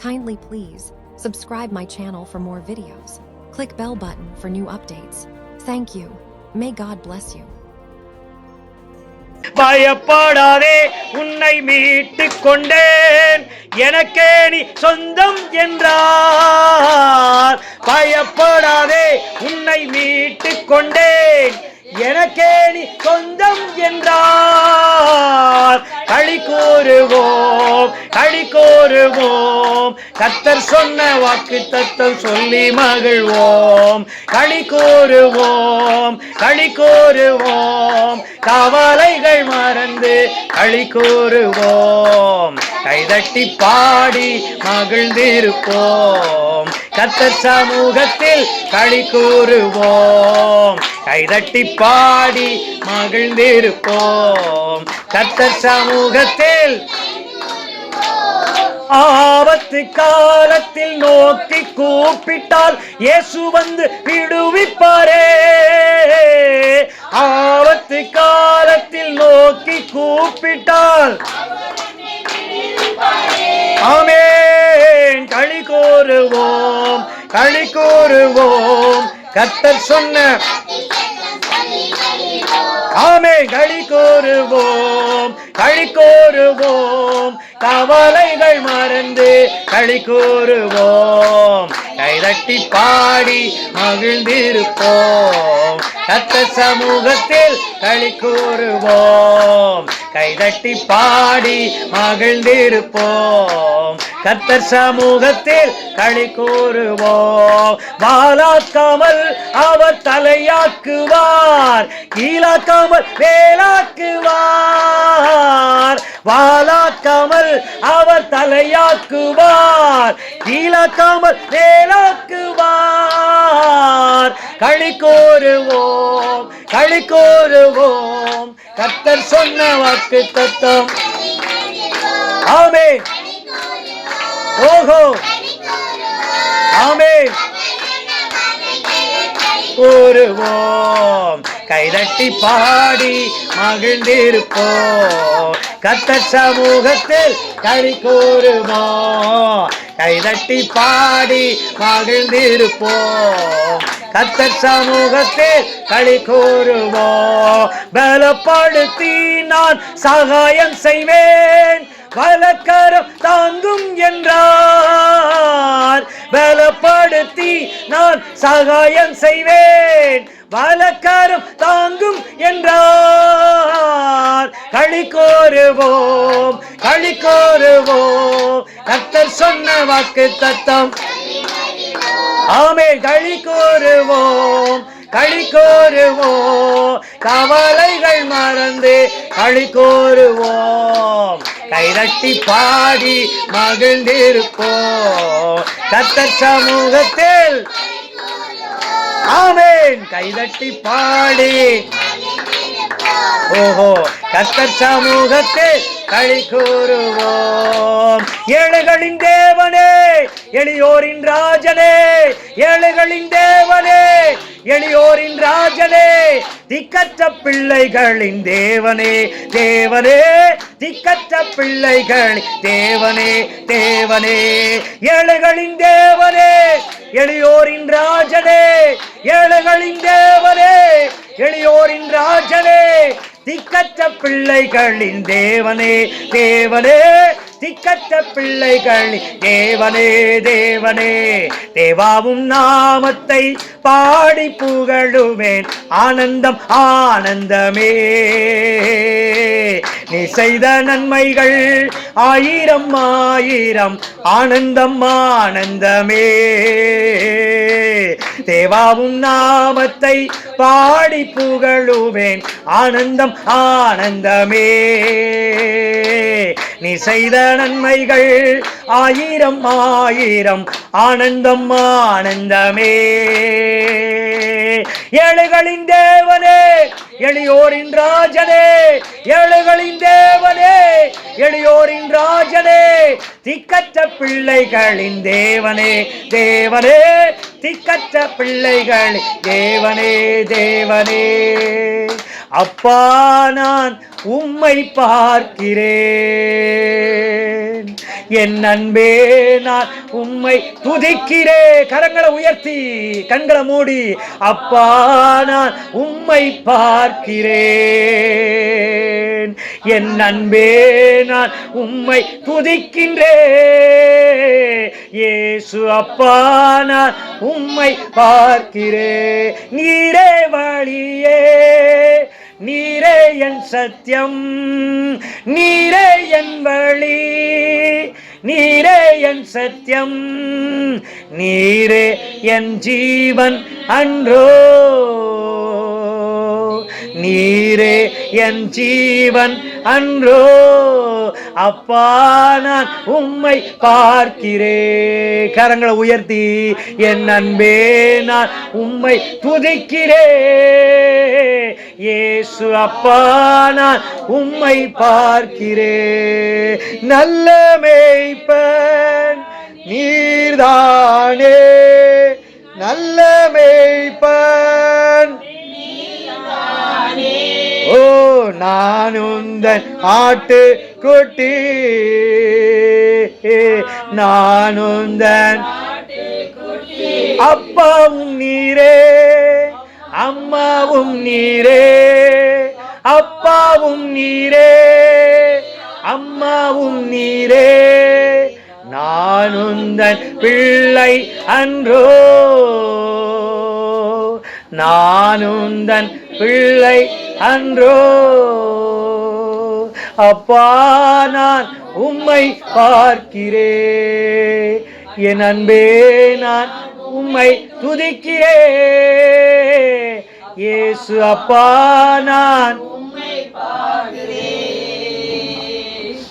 Kindly please subscribe my channel for more videos. Click bell button for new updates. Thank you. May God bless you. பயப்படாதே உன்னை மீட்டு கொண்டேன் எனக்கே நீ சொந்தம் என்றார் பயப்படாதே உன்னை மீட்டு கொண்டேன் எனக்கே நீ சொந்தம் என்றார் களி கூறுவோம் களி கூறுவோம் கத்தர் சொன்ன வாக்கு தத்தம் சொல்லி மகிழ்வோம். களி கூறுவோம் களி கூறுவோம். கவலைகள் மறந்து களி கூறுவோம். கைதட்டி பாடி மகிழ்ந்திருப்போம். கத்தர் சமூகத்தில் களி கூறுவோம். கைதட்டி பாடி மகிழ்ந்திருப்போம். கத்தர் சமூகத்தில் ஆபத்து காலத்தில் நோக்கி கூப்பிட்டால் இயேசு வந்து விடுவிப்பாரே. ஆபத்து காலத்தில் நோக்கி கூப்பிட்டால் ஆமேன். களி கூறுவோம் களி கூறுவோம் கத்தர் சொன்ன ஆமே களி கூறுவோம் களி கூறுவோம் கவலைகள் மறந்து களி கூறுவோம். கைதட்டி பாடி மகிழ்ந்திருப்போம். கத்த சமூகத்தில் களி கூறுவோம். கைதட்டி பாடி மகிழ்ந்திருப்போம். கத்தர் சமூகத்தில் களி கூறுவோம். வாலாக்காமல் அவர் தலையாக்குவார். கீழாக்காமல் வேலாக்குவார் வாலாக்காமல் அவர் தலையாக்குவார் கீழாக்காமல் மேலாக்குவார். களி கோருவோம் களி கோருவோம். கத்தர் சொன்ன வாக்கு தத்தம். ஆமே ஓஹோ. ஆமே கூறுவோம் கைதட்டி பாடி மகிழ்ந்திருப்போம். கத்த சமூகத்தில் களி கூறுவோம் கைதட்டி பாடி மகிழ்ந்திருப்போம். கத்த சமூகத்தில் களி கூறுவோம் பலப்படுத்தி நான் சகாயம் செய்வேன். பலக்கரம் தாங்கும் என்றார். பலப்படுத்தி நான் சகாயம் செய்வேன். பலக்கரம் தாங்கும் என்றார். களி கோருவோம் களி கோருவோம் கத்தர் சொன்ன வாக்கு தத்தம். ஆமே களி கோருவோம் களி கோருவோம் கவலைகள் மறந்து களி கோருவோம் கைரட்டி பாடி மகிழ்ந்திருப்போம். கத்தர் சமூகத்தில். ஆமேன் கைதட்டி பாடி ஓஹோ கத்தர் சமூகத்தை கழி கூறுவோம். ஏழைகளின் தேவனே எளியோரின் ராஜனே ஏழைகளின் தேவனே எளியோரின் ராஜனே திக்கற்ற பிள்ளைகளின் தேவனே தேவனே திக்கற்ற பிள்ளைகளின் தேவனே தேவனே. ஏழைகளின் தேவனே எளியோரின் ராஜனே ஏழைகளின் தேவனே எளியோரின் ராஜனே திக்கற்ற பிள்ளைகளின் தேவனே தேவனே. திக்கற்ற பிள்ளைகள். தேவனே தேவனே தேவாவும் நாமத்தை பாடி புகழுவேன். ஆனந்தம் ஆனந்தமே. நீ செய்த நன்மைகள் ஆயிரம் ஆயிரம் ஆனந்தம் ஆனந்தமே. தேவாவும் நாமத்தை பாடி புகழுவேன். ஆனந்தம் ஆனந்தமே. நீ செய்த நன்மைகள் ஆயிரம் ஆயிரம். ஆனந்தம் ஆனந்தமே. ஏழைகளின் தேவனே எளியோரின் ராஜனே. ஏழைகளின் தேவனே எளியோரின் ராஜனே. திக்கற்ற பிள்ளைகளின் தேவனே தேவனே திக்கற்ற பிள்ளைகள் தேவனே தேவனே. அப்பா நான் உம்மை பார்க்கிறேன். என் அன்பே நான் உம்மை துதிக்கிறே. கரங்களை உயர்த்தி கண்களை மூடி அப்பா நான் உம்மை பார்க்கிறேன். என் அன்பே நான் உம்மை துதிக்கின்றே. இயேசு அப்பா நான் உம்மை பார்க்கிறே. நீரே வழியே நீரே என் சத்தியம் நீரே என் வழி நீரே என் சத்தியம் நீரே என் ஜீவன் அன்றோ. நீரே என் ஜீவன் அன்றோ. அப்பா நான் உம்மை பார்க்கிறே. கரங்களை உயர்த்தி என் அன்பே நான் உம்மை துதிக்கிறே. ஏசு அப்பா நான் உம்மை பார்க்கிறே. நல்ல மேய்ப்பன் நீர்தானே. நல்ல மேய்ப்பன் நானுந்தன் ஆட்டு குட்டி. நானுந்தன் அப்பாவும் நீரே அம்மாவும் நீரே அப்பாவும் நீரே அம்மாவும் நீரே. நானுந்தன் பிள்ளை அன்றோ. நானுந்தன் பிள்ளை அன்றோ. அப்பா நான் உம்மை பார்க்கிறே என் அன்பே நான் உம்மை துதிக்கிறே இயேசு அப்பா நான்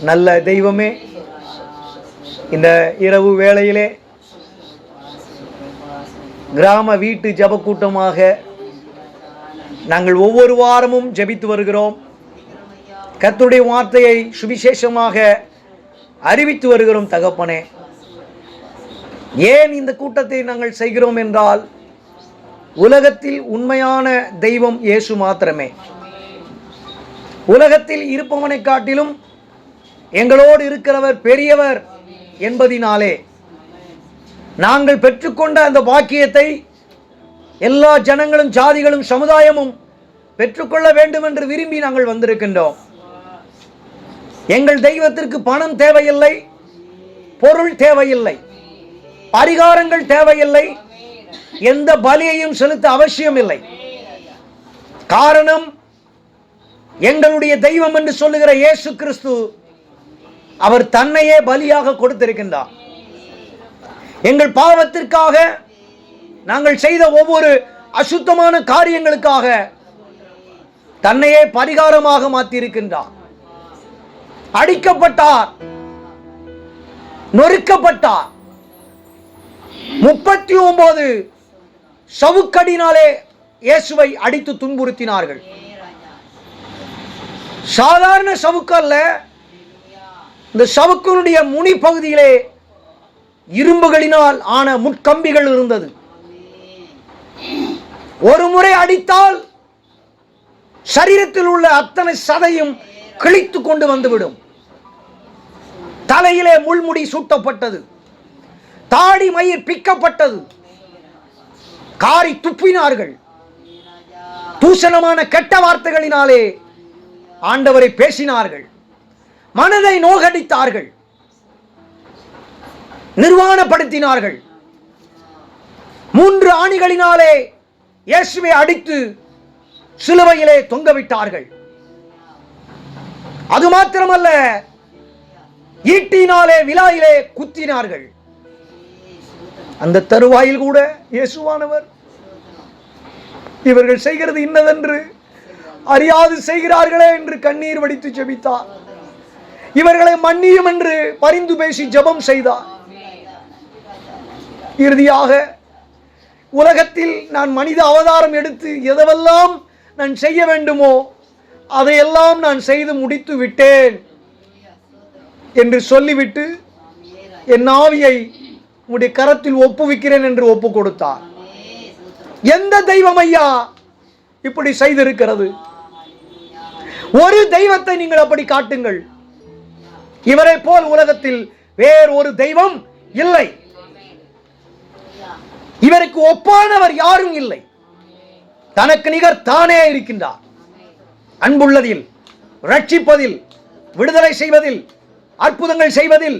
நல்ல தெய்வமே. இந்த இரவு வேளையிலே கிராம வீட்டு ஜெப கூட்டமாக நாங்கள் ஒவ்வொரு வாரமும் ஜெபித்து வருகிறோம். கத்துடைய வார்த்தையை சுவிசேஷமாக அறிவித்து வருகிறோம் தகப்பனே. ஏன் இந்த கூட்டத்தை நாங்கள் செய்கிறோம் என்றால் உலகத்தில் உண்மையான தெய்வம் இயேசு மாத்திரமே. உலகத்தில் இருப்பவனை காட்டிலும் எங்களோடு இருக்கிறவர் பெரியவர் என்பதினாலே நாங்கள் பெற்றுக்கொண்ட அந்த பாக்கியத்தை எல்லா ஜனங்களும் ஜாதிகளும் சமுதாயமும் பெற்றுக்கொள்ள வேண்டும் என்று விரும்பி நாங்கள் வந்திருக்கின்றோம். எங்கள் தெய்வத்திற்கு பணம் தேவையில்லை பொருள் தேவையில்லை பரிகாரங்கள் தேவையில்லை எந்த பலியையும் செலுத்த அவசியம் இல்லை காரணம் எங்களுடைய தெய்வம் என்று சொல்லுகிற இயேசு கிறிஸ்து அவர் தன்னையே பலியாக கொடுத்திருக்கின்றார். எங்கள் பாவத்திற்காக நாங்கள் செய்த ஒவ்வொரு அசுத்தமான காரியங்களுக்காக தன்னையே பரிகாரமாக மாற்றியிருக்கின்றார். அடிக்கப்பட்டார். நொறுக்கப்பட்டார். முப்பத்தி ஒன்பது சவுக்கடினாலே இயேசுவை அடித்து துன்புறுத்தினார்கள். சாதாரண சவுக்கல்ல இந்த சவுக்கனுடைய முனி பகுதியிலே இரும்புகளினால் ஆன முட்கம்பிகள் இருந்தது. ஒரு முறை அடித்தால் சரீரத்தில் உள்ள அத்தனை சதையும் கிழித்து கொண்டு வந்துவிடும். தலையிலே முள்முடி சூட்டப்பட்டது. தாடி மயிர் பிக்கப்பட்டது. காரி துப்பினார்கள். தூஷணமான கெட்ட வார்த்தைகளினாலே ஆண்டவரை பேசினார்கள். மனதை நோகடித்தார்கள். நிர்வாணப்படுத்தினார்கள். மூன்று ஆணிகளினாலே இயேசுவை அடித்து சிலுவையிலே தொங்கவிட்டார்கள். அது மாத்திரமல்ல ஈட்டினாலே விழாயிலே குத்தினார்கள். அந்த தருவாயில் கூட இயேசுவானவர். இவர்கள் செய்கிறது இன்னதென்று அறியாது செய்கிறார்களே என்று கண்ணீர் வடித்து ஜெபித்தார். இவர்களை மன்னியும் என்று பரிந்து பேசி ஜெபம் செய்தார். இறுதியாக உலகத்தில் நான் மனித அவதாரம் எடுத்து எதவெல்லாம் நான் செய்ய வேண்டுமோ அதையெல்லாம் நான் செய்து முடித்து விட்டேன் என்று சொல்லிவிட்டு என் ஆவியை உடைய கரத்தில் ஒப்புவிக்கிறேன் என்று ஒப்பு கொடுத்தார். எந்த தெய்வம் ஐயா இப்படி செய்திருக்கிறது? ஒரு தெய்வத்தை நீங்கள் அப்படி காட்டுங்கள். இவரை போல் உலகத்தில் வேறு ஒரு தெய்வம் இல்லை. இவருக்கு ஒப்பானவர் யாரும் இல்லை. தனக்கு நிகர் தானே இருக்கின்றார். அன்புள்ளதில் ரட்சிப்பதில் விடுதலை செய்வதில் அற்புதங்கள் செய்வதில்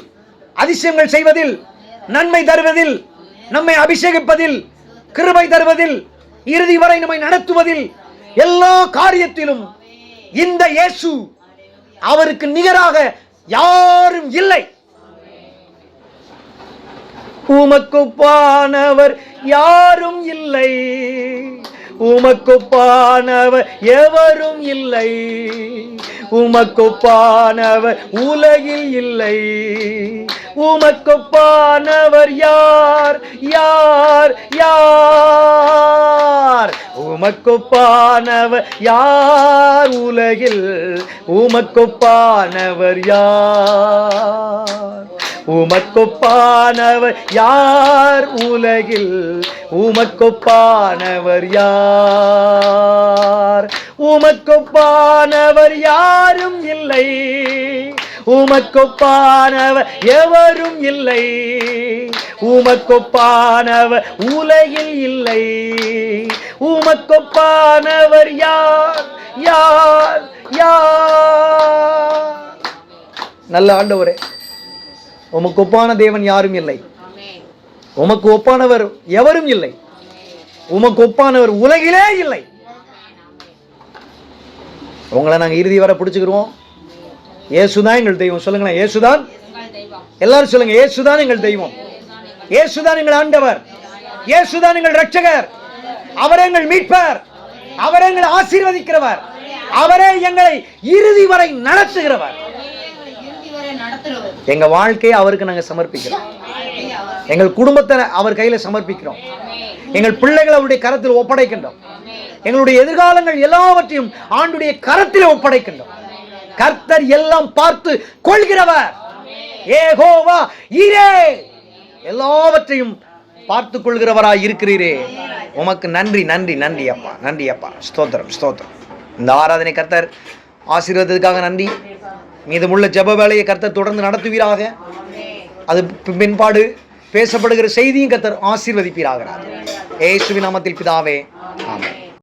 அதிசயங்கள் செய்வதில் நன்மை தருவதில் நம்மை அபிஷேகிப்பதில் கிருபை தருவதில் இறுதி வரை நம்மை நடத்துவதில் எல்லா காரியத்திலும் இந்த இயேசு அவருக்கு நிகராக யாரும் இல்லை. உமக்குப்பானவர் யாரும் இல்லை. உமக்குப்பானவர் எவரும் இல்லை. உமக்குப்பானவர் உலகில் இல்லை. உமக்குப்பானவர் யார்? யார்? யார்? உமக்குப்பானவர் யார் உலகில்? உமக்குப்பானவர் யார்? உமக்குப்பானவர் யார் உலகில்? உமக்குப்பானவர் யார்? உமக்கொப்பானவர் யாரும் இல்லை. உமக்கொப்பானவர் எவரும் இல்லை. உமக்கொப்பானவர் உலகில் இல்லை. உமக்கொப்பானவர் யார்? யார்? யார்? நல்ல ஆண்டவரே உமக்கு ஒப்பான தேவன் யாரும் இல்லை. உமக்கு ஒப்பானவர் எவரும் இல்லை. உமக்கு ஒப்பானவர் உலகிலே இல்லை. உங்களை நாங்க இறுதி வரை பிடிச்சிக்கிறோம் இயேசுதான் எங்கள் தெய்வம். சொல்லுங்களேன் இயேசுதான். எல்லாரும் சொல்லுங்க இயேசுதான் எங்கள் தெய்வம். இயேசுதான் எங்கள் ஆண்டவர். இயேசுதான் எங்கள் ரட்சகர் அவரே எங்கள் மீட்பர். அவரே எங்களை ஆசீர்வதிக்கிறவர். அவரே எங்களை இறுதி வரை நடத்துகிறவர். எங்க வாழ்க்கையை அவருக்கு நாங்க சமர்ப்பிக்கிறோம். எங்கள் குடும்பத்தை அவர் கையில சமர்ப்பிக்கிறோம். எங்கள் பிள்ளைகளை அவருடைய கரத்தில் ஒப்படைக்கின்றோம். எங்களுடைய எதிர்காலங்கள் எல்லாவற்றையும் ஆண்டுடைய கரத்தில் ஒப்படைக்கின்றோம். கர்த்தர் எல்லாம் பார்த்து கொள்கிறவர். ஏகோவா இரே எல்லாவற்றையும் பார்த்து கொள்கிறவராய் இருக்கிறீரே. உமக்கு நன்றி நன்றி நன்றி அப்பா நன்றி அப்பா. ஸ்தோத்திரம் ஸ்தோத்திரம். இந்த ஆராதனை கர்த்தர் ஆசீர்வாதத்துக்காக நன்றி. மீதமுள்ள ஜெப வேலையை கர்த்தர் தொடர்ந்து நடத்துவீராக. அது பின்பாடு. பேசப்படுகிற செய்தியும் கத்தர் ஆசீர்வதிப்பீராக. ஏசுவி நாமத்தில் பிதாவே ஆமாம்